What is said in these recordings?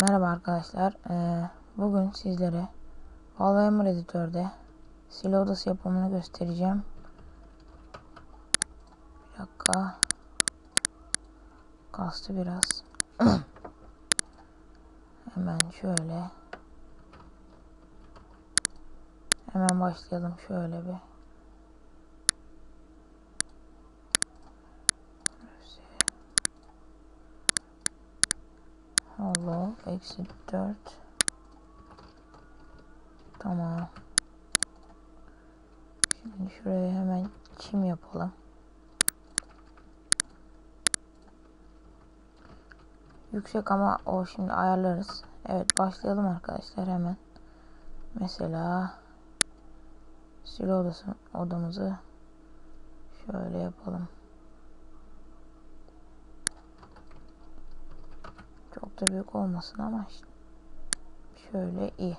Merhaba arkadaşlar. Ee, bugün sizlere Valve editörde silah odası yapımını göstereceğim. Bir dakika. Kastı biraz. Hemen şöyle. Hemen başlayalım şöyle bir. Hello eksi 4 Tamam. Şimdi şuraya hemen çim yapalım. Yüksek ama o şimdi ayarlarız. Evet başlayalım arkadaşlar hemen. Mesela silo odası odamızı şöyle yapalım. Da büyük olmasın ama işte şöyle iyi.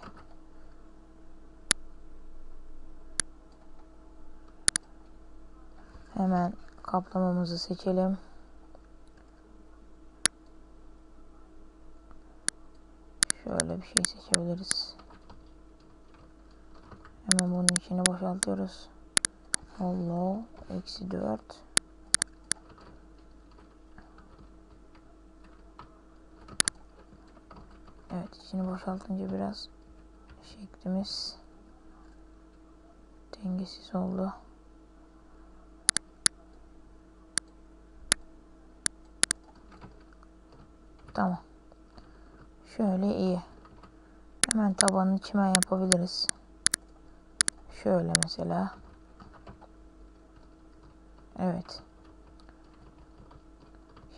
Hemen kaplamamızı seçelim. Şöyle bir şey seçebiliriz. Hemen bunun içini boşaltıyoruz. Hello eksi 4 Evet içini boşaltınca biraz şeklimiz dengesiz oldu. Tamam. Şöyle iyi. Hemen tabanını çimen yapabiliriz. Şöyle mesela. Evet.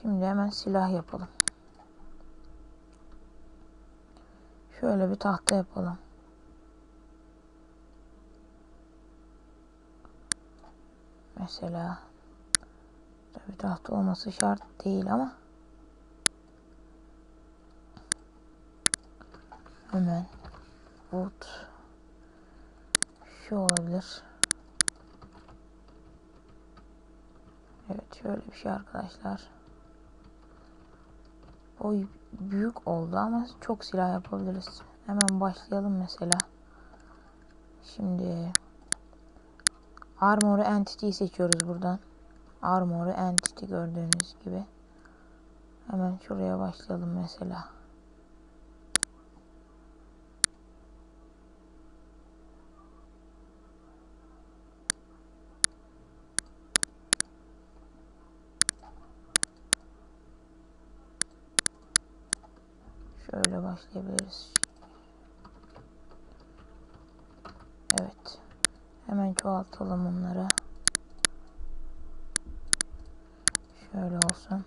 Şimdi hemen silah yapalım. Şöyle bir tahta yapalım. Mesela tabi tahta olması şart değil ama hemen wood şu olabilir. Evet şöyle bir şey arkadaşlar. Boy büyük oldu ama çok silah yapabiliriz. Hemen başlayalım mesela. Şimdi Armor Entity seçiyoruz buradan. Armor Entity gördüğünüz gibi. Hemen şuraya başlayalım mesela. Şöyle başlayabiliriz. Evet. Hemen çoğaltalım onları. Şöyle olsun.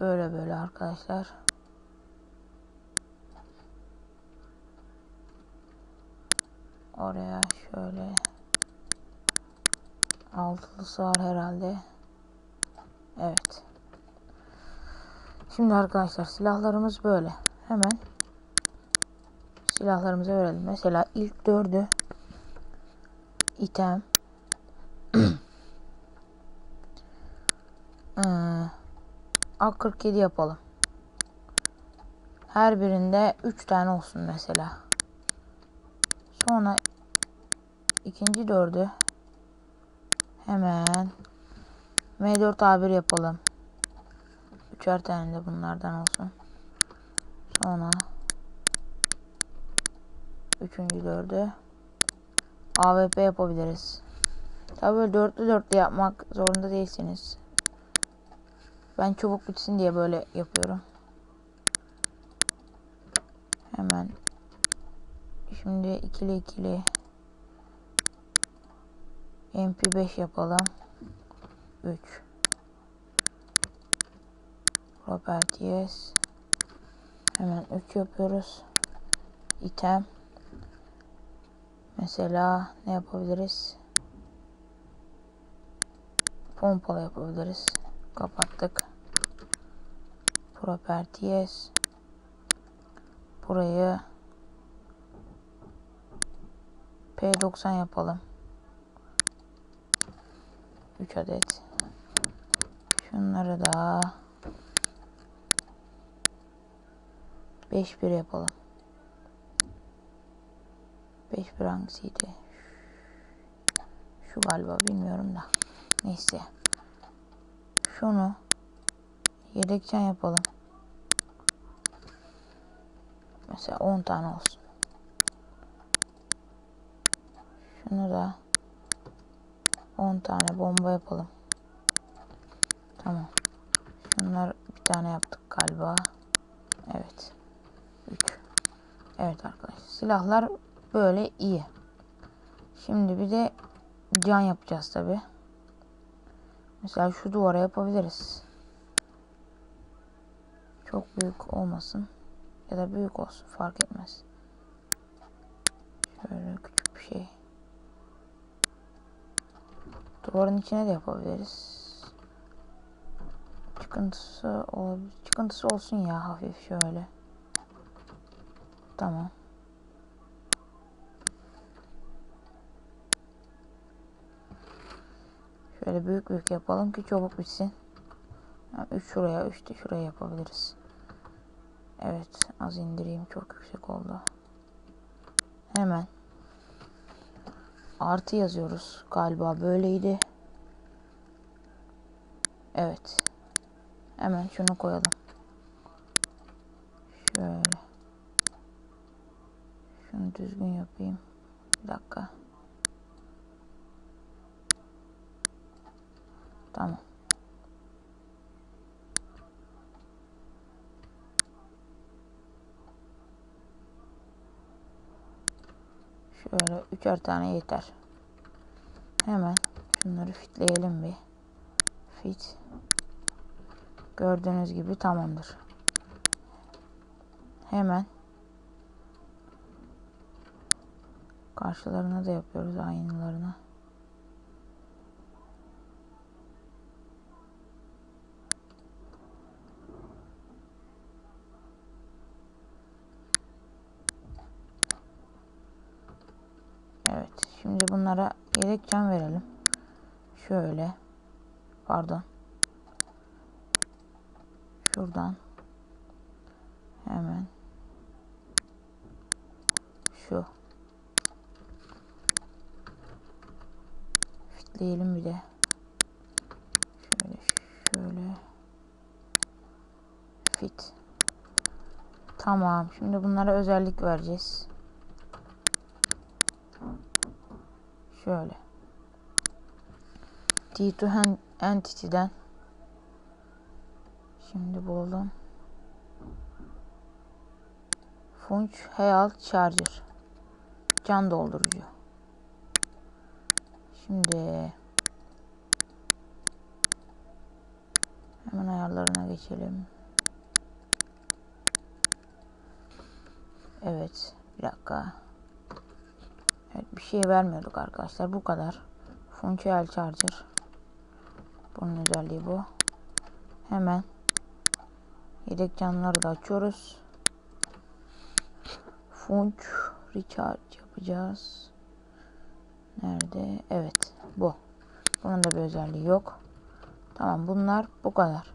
Böyle böyle arkadaşlar. Oraya şöyle Altılısı var herhalde. Evet. Şimdi arkadaşlar silahlarımız böyle. Hemen silahlarımıza verelim. Mesela ilk dördü item ee, A47 yapalım. Her birinde 3 tane olsun mesela. Sonra ikinci dördü Hemen M4 A1 yapalım. Üçer tane de bunlardan olsun. Sonra üçüncü dördü AWP yapabiliriz. Tabi böyle dörtlü dörtlü yapmak zorunda değilsiniz. Ben çubuk bitsin diye böyle yapıyorum. Hemen şimdi ikili ikili MP5 yapalım. 3 Properties Hemen 3 yapıyoruz. Item Mesela ne yapabiliriz? Pompalı yapabiliriz. Kapattık. Properties Burayı P90 yapalım. 3 adet. Şunları da 5 bir yapalım. 5 bir hangisiydi? Şu galiba bilmiyorum da. Neyse. Şunu yedekçen yapalım. Mesela 10 tane olsun. Şunu da 10 tane bomba yapalım. Tamam. Şunlar bir tane yaptık galiba. Evet. 3. Evet arkadaşlar. Silahlar böyle iyi. Şimdi bir de can yapacağız tabi. Mesela şu duvara yapabiliriz. Çok büyük olmasın. Ya da büyük olsun fark etmez. Şöyle küçük bir şey. Duvarın içine de yapabiliriz. Çıkıntısı olabilir. Çıkıntısı olsun ya hafif şöyle. Tamam. Şöyle büyük büyük yapalım ki çabuk bitsin. 3 şuraya 3 de şuraya yapabiliriz. Evet az indireyim çok yüksek oldu. Hemen. Artı yazıyoruz. Galiba böyleydi. Evet. Hemen şunu koyalım. Şöyle. Şunu düzgün yapayım. Bir dakika. Tamam. Şöyle üçer tane yeter. Hemen şunları fitleyelim bir. Fit. Gördüğünüz gibi tamamdır. Hemen karşılarına da yapıyoruz aynılarına. Şimdi bunlara yedek can verelim. Şöyle. Pardon. Şuradan. Hemen. Şu. Fitleyelim bir de. Şöyle şöyle. Fit. Tamam. Şimdi bunlara özellik vereceğiz. Şöyle. T2 Entity'den Şimdi bulalım. Funch Health Charger. Can doldurucu. Şimdi hemen ayarlarına geçelim. Evet. Bir dakika. Evet bir şey vermiyorduk arkadaşlar. Bu kadar. Funchal Charger. Bunun özelliği bu. Hemen yedek canları da açıyoruz. Funch Recharge yapacağız. Nerede? Evet. Bu. Bunun da bir özelliği yok. Tamam bunlar bu kadar.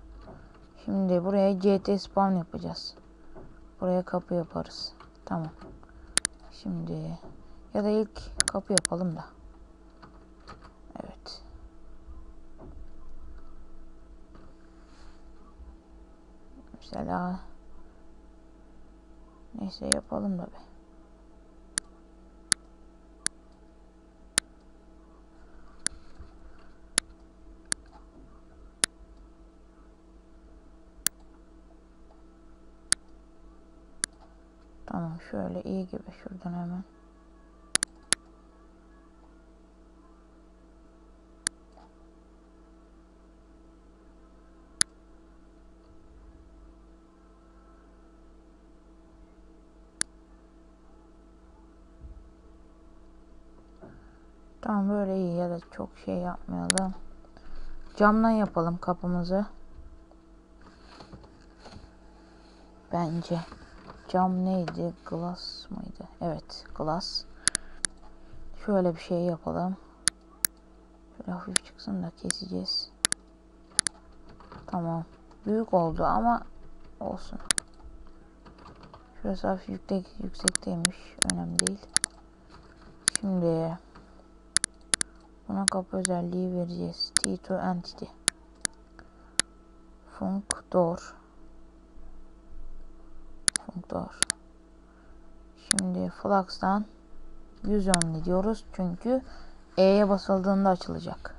Şimdi buraya CT spawn yapacağız. Buraya kapı yaparız. Tamam. Şimdi ya da ilk kapı yapalım da. Evet. Mesela neyse yapalım da be. Tamam şöyle iyi gibi şuradan hemen. Tamam böyle iyi ya da çok şey yapmayalım. Camdan yapalım kapımızı. Bence. Cam neydi? Glass mıydı? Evet, glass. Şöyle bir şey yapalım. Şöyle hafif çıksın da keseceğiz. Tamam. Büyük oldu ama olsun. Şurası hafif yüksek, yüksekteymiş. Önemli değil. Şimdi buna kapı özelliği vereceğiz. T2 Entity. Func Door. Func Door. Şimdi Flux'tan 110 diyoruz. Çünkü E'ye basıldığında açılacak.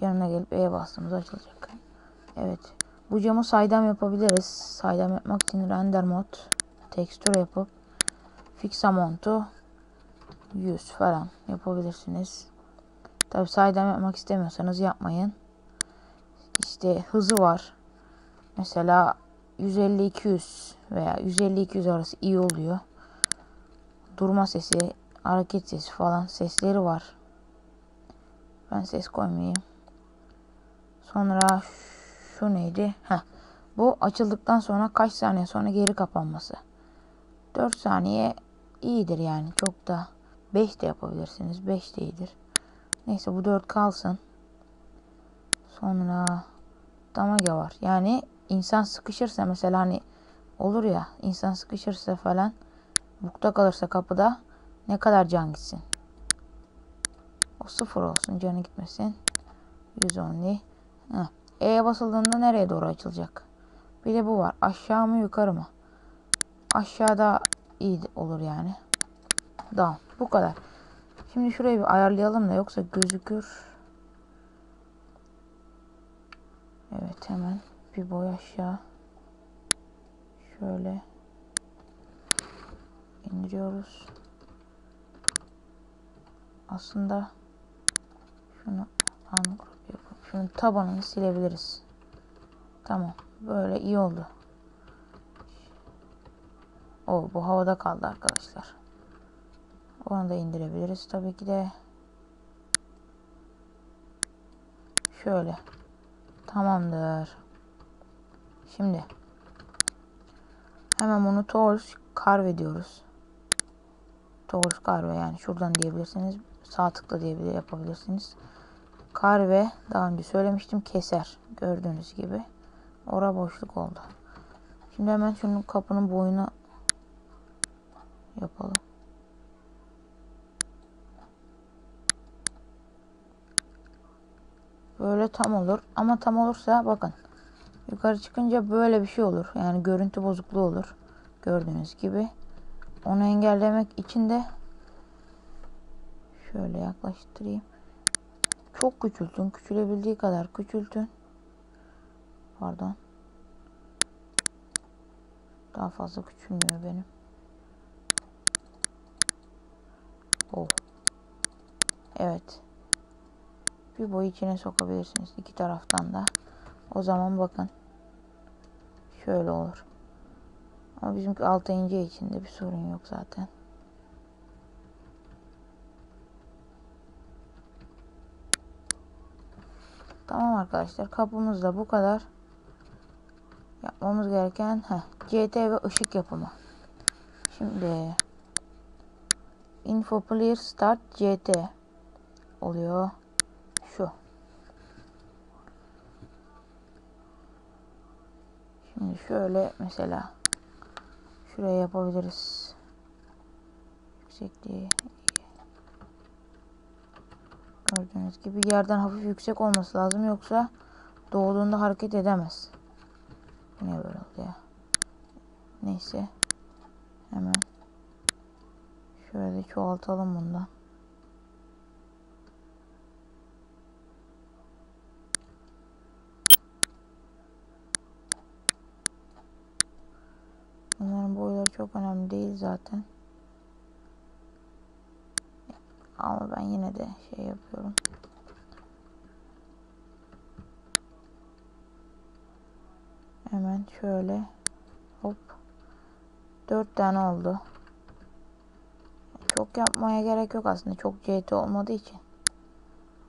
Yanına gelip E'ye bastığımızda açılacak. Evet. Bu camı saydam yapabiliriz. Saydam yapmak için render mod tekstür yapıp fix amount'u 100 falan yapabilirsiniz. Tabi saydam yapmak istemiyorsanız yapmayın. İşte hızı var. Mesela 150-200 veya 150-200 arası iyi oluyor. Durma sesi, hareket sesi falan sesleri var. Ben ses koymayayım. Sonra şu neydi? Heh. Bu açıldıktan sonra kaç saniye sonra geri kapanması. 4 saniye iyidir yani. Çok da 5 de yapabilirsiniz. 5 de iyidir. Neyse bu 4 kalsın. Sonra damage var. Yani insan sıkışırsa mesela hani olur ya insan sıkışırsa falan bukta kalırsa kapıda ne kadar can gitsin. O sıfır olsun canı gitmesin. 110'li. Heh. E'ye basıldığında nereye doğru açılacak? Bir de bu var. Aşağı mı yukarı mı? Aşağıda iyi olur yani. Down. Bu kadar. Şimdi şurayı bir ayarlayalım da yoksa gözükür. Evet hemen bir boy aşağı. Şöyle indiriyoruz. Aslında şunu ungroup şunun tabanını silebiliriz. Tamam. Böyle iyi oldu. O bu havada kaldı arkadaşlar. Onu da indirebiliriz. Tabii ki de şöyle. Tamamdır. Şimdi hemen bunu Tools Carve diyoruz. Tools Carve yani şuradan diyebilirsiniz. Sağ tıkla diyebilir yapabilirsiniz. Carve daha önce söylemiştim keser. Gördüğünüz gibi. Ora boşluk oldu. Şimdi hemen şunun kapının boyunu yapalım. Böyle tam olur. Ama tam olursa bakın. Yukarı çıkınca böyle bir şey olur. Yani görüntü bozukluğu olur. Gördüğünüz gibi. Onu engellemek için de şöyle yaklaştırayım. Çok küçültün. Küçülebildiği kadar küçültün. Pardon. Daha fazla küçülmüyor benim. Oh. Evet. Bir boy içine sokabilirsiniz. iki taraftan da. O zaman bakın. Şöyle olur. Ama bizimki altı ince içinde bir sorun yok zaten. Tamam arkadaşlar. Kapımız da bu kadar. Yapmamız gereken heh, CT ve ışık yapımı. Şimdi info clear start CT oluyor. Şu. Şöyle mesela şuraya yapabiliriz. Yüksekliği Gördüğünüz gibi yerden hafif yüksek olması lazım yoksa doğduğunda hareket edemez. Ne böyle oldu ya? Neyse. Hemen şöyle çoğaltalım bundan. Çok önemli değil zaten. Ama ben yine de şey yapıyorum. Hemen şöyle hop dört tane oldu. Çok yapmaya gerek yok aslında. Çok CT olmadığı için.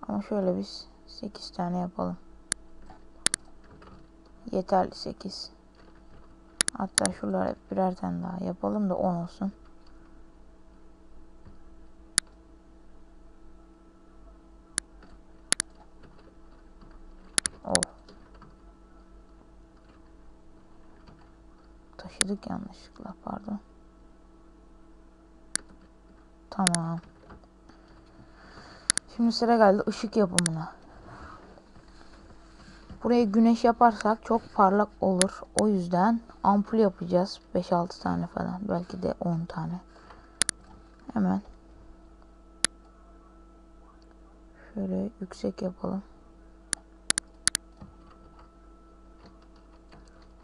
Ama şöyle biz 8 tane yapalım. Yeterli 8. Hatta şuralara birer tane daha yapalım da 10 olsun. Oh. Taşıdık yanlışlıkla pardon. Tamam. Şimdi sıra geldi ışık yapımına. Buraya güneş yaparsak çok parlak olur. O yüzden ampul yapacağız. 5-6 tane falan. Belki de 10 tane. Hemen. Şöyle yüksek yapalım.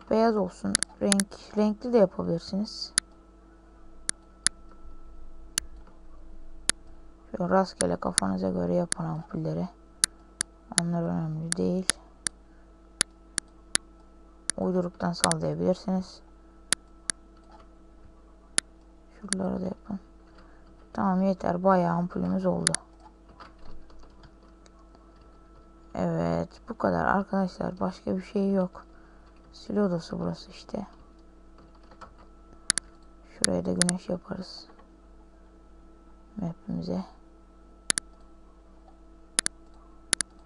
Beyaz olsun. Renk renkli de yapabilirsiniz. Şöyle rastgele kafanıza göre yapın ampulleri. Onlar önemli değil. Uyduruktan sallayabilirsiniz. Şuraları da yapın. Tamam yeter. Bayağı ampulümüz oldu. Evet. Bu kadar arkadaşlar. Başka bir şey yok. Sil odası burası işte. Şuraya da güneş yaparız. Map'imize.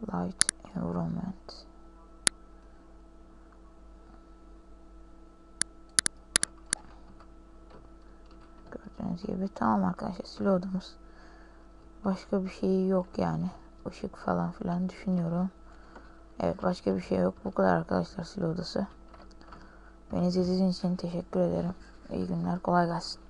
Light Environment. Gördüğünüz gibi tamam arkadaşlar sil odamız. Başka bir şey yok yani. Işık falan filan düşünüyorum. Evet başka bir şey yok. Bu kadar arkadaşlar sil odası. Beni izlediğiniz için teşekkür ederim. İyi günler kolay gelsin.